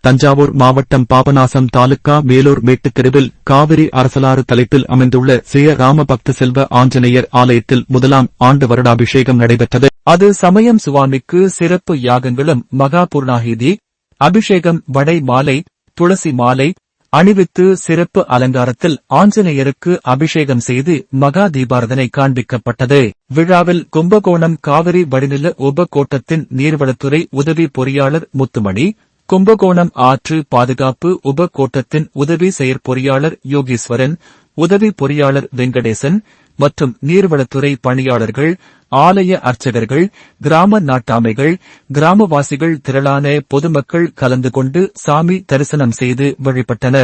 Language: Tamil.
தஞ்சாவூர் மாவட்டம் பாபநாசம் தாலுக்கா மேலூர் மேட்டுக்கருவில் காவிரி அரசலாறு தலைப்பில் அமைந்துள்ள ஸ்ரீ ராமபக்த செல்வ ஆஞ்சநேயர் ஆலயத்தில் முதலாம் ஆண்டு வருடாபிஷேகம் நடைபெற்றது. அது சமயம் சுவாமிக்கு சிறப்பு யாகங்களும் மகாபூர்ணாகிதி அபிஷேகம் வடை மாலை துளசி மாலை அணிவித்து சிறப்பு அலங்காரத்தில் ஆஞ்சநேயருக்கு அபிஷேகம் செய்து மகா தீபாரதனை காண்பிக்கப்பட்டது. விழாவில் கும்பகோணம் காவிரி வடிநில உபகோட்டத்தின் நீர்வளத்துறை உதவி பொறியாளர் முத்துமணி கும்பகோணம் ஆற்று பாதுகாப்பு உபகோட்டத்தின் உதவி செயற்பொறியாளர் யோகீஸ்வரன் உதவி பொறியாளர் வெங்கடேசன் மற்றும் நீர்வளத்துறை பணியாளர்கள் ஆலய அர்ச்சகர்கள் கிராம நாட்டாமைகள் கிராமவாசிகள் திரளான பொதுமக்கள் கலந்து கொண்டு சாமி தரிசனம் செய்து வழிபட்டனர்.